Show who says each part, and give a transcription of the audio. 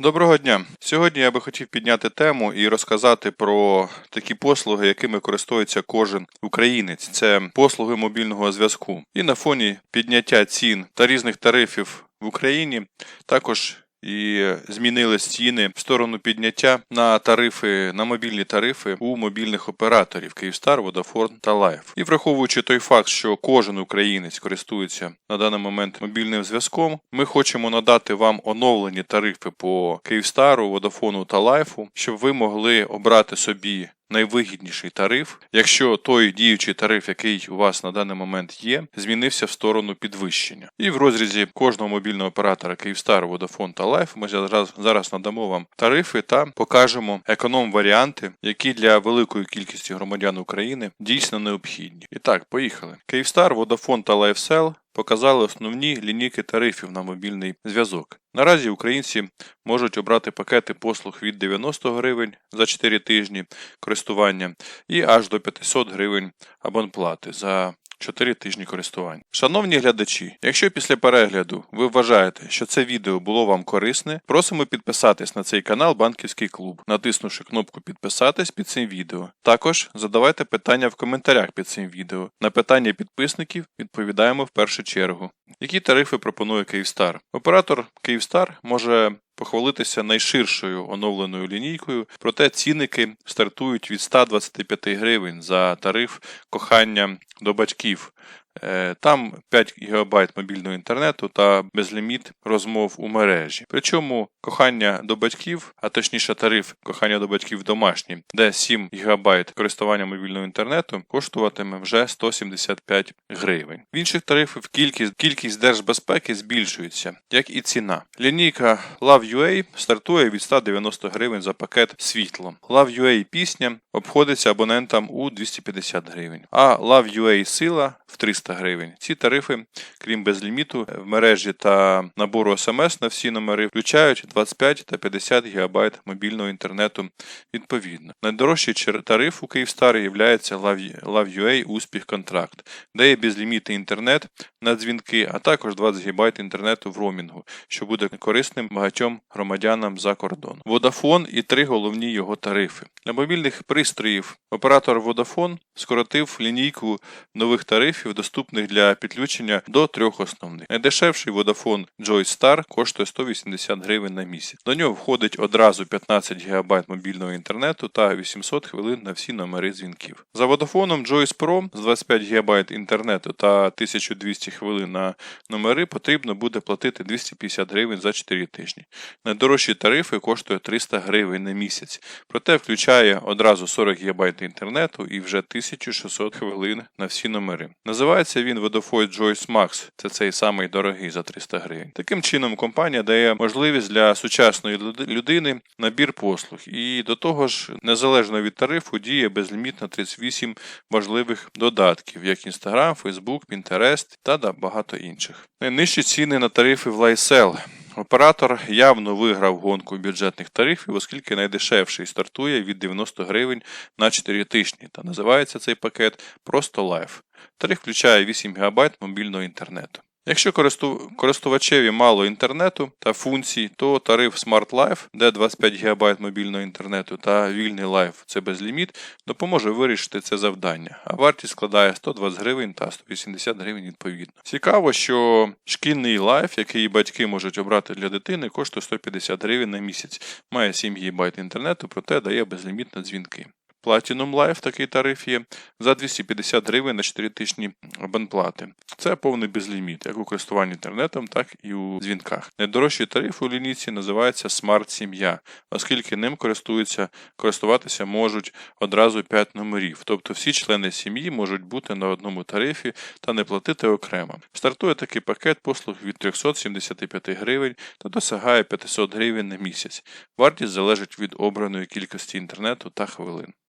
Speaker 1: Доброго дня! Сьогодні я би хотів підняти тему і розказати про такі послуги, якими користується кожен українець. Це послуги мобільного зв'язку. І на фоні підняття цін та різних тарифів в Україні також. І змінились ціни в сторону підняття на тарифи на мобільні тарифи у мобільних операторів Київстар, Vodafone та Life. І враховуючи той факт, що кожен українець користується на даний момент мобільним зв'язком, ми хочемо надати вам оновлені тарифи по Київстару, Vodafone та Life, щоб ви могли обрати собі найвигідніший тариф, якщо той діючий тариф, який у вас на даний момент є, змінився в сторону підвищення. І в розрізі кожного мобільного оператора Київстар, Vodafone та Life ми зараз, зараз надамо вам тарифи та покажемо економ-варіанти, які для великої кількості громадян України дійсно необхідні. І так, поїхали. Київстар, Vodafone та LifeSell показали основні лінійки тарифів на мобільний зв'язок. Наразі українці можуть обрати пакети послуг від 90 гривень за 4 тижні користування і аж до 500 гривень абонплати за 4 тижні користування. Шановні глядачі, якщо після перегляду ви вважаєте, що це відео було вам корисне, просимо підписатись на цей канал Банківський клуб, натиснувши кнопку підписатись під цим відео. Також задавайте питання в коментарях під цим відео. На питання підписників відповідаємо в першу чергу. Які тарифи пропонує Київстар? Оператор Київстар може похвалитися найширшою оновленою лінійкою, проте цінники стартують від 125 гривень за тариф кохання до батьків. Е, Там 5 ГБ мобільного інтернету та безліміт розмов у мережі. Причому кохання до батьків, а точніше тариф кохання до батьків домашній, де 7 ГБ користування мобільного інтернету коштуватиме вже 175 гривень. В інших тарифів кількість, кількість держбезпеки збільшується, як і ціна. Лінійка Love.ua стартує від 190 гривень за пакет світло. Love.ua пісня обходиться абонентам у 250 гривень, а Love.ua сила в 300 гривень. Ці тарифи, крім безліміту, в мережі та набору смс на всі номери, включають 25 та 50 ГБ мобільного інтернету відповідно. Найдорожчий тариф у Київстар є Love.ua Успіх Контракт, де є безлімітний інтернет на дзвінки, а також 20 ГБ інтернету в роумінгу, що буде корисним багатьом громадянам за кордон. Vodafone і три головні його тарифи. Для мобільних пристроїв оператор Vodafone скоротив лінійку нових тарифів, доступних для підключення до трьох основних. Найдешевший Vodafone Joy Star коштує 180 гривень на місяць. До нього входить одразу 15 ГБ мобільного інтернету та 800 хвилин на всі номери дзвінків. За Vodafone Joyce Pro з 25 ГБ інтернету та 1200 хвилин на номери потрібно буде платити 250 гривень за 4 тижні. Найдорожчі тарифи коштує 300 гривень на місяць, проте включає одразу 40 ГБ інтернету і вже 1600 хвилин на всі номери. Називається він Vodafone Joyce Max, це цей самий дорогий за 300 гривень. Таким чином, компанія дає можливість для сучасної людини набір послуг, і до того ж, незалежно від тарифу, діє безлімітно 38 важливих додатків, як Instagram, Facebook, Pinterest та багато інших. Найнижчі ціни на тарифи в Lysel. Оператор явно виграв гонку бюджетних тарифів, оскільки найдешевший стартує від 90 гривень на 4 тижні, та називається цей пакет просто Life. Тариф включає 8 ГБ мобільного інтернету. Якщо користувачеві мало інтернету та функцій, то тариф Smart Life, де 25 ГБ мобільного інтернету та вільний Life це безліміт, допоможе вирішити це завдання, а вартість складає 120 гривень та 180 гривень відповідно. Цікаво, що шкільний Life, який батьки можуть обрати для дитини, коштує 150 гривень на місяць, має 7 ГБ інтернету, проте дає безліміт на дзвінки. Platinum Life такий тариф є за 250 гривень на 4 тижні абонплати. Це повний безліміт, як у користуванні інтернетом, так і у дзвінках. Найдорожчий тариф у лінійці називається Smart Сім'я, оскільки ним користуються, користуватися можуть одразу 5 номерів, тобто всі члени сім'ї можуть бути на одному тарифі та не платити окремо. Стартує такий пакет послуг від 375 гривень та досягає 500 гривень на місяць. Вартість залежить від обраної кількості інтернету та хвилин.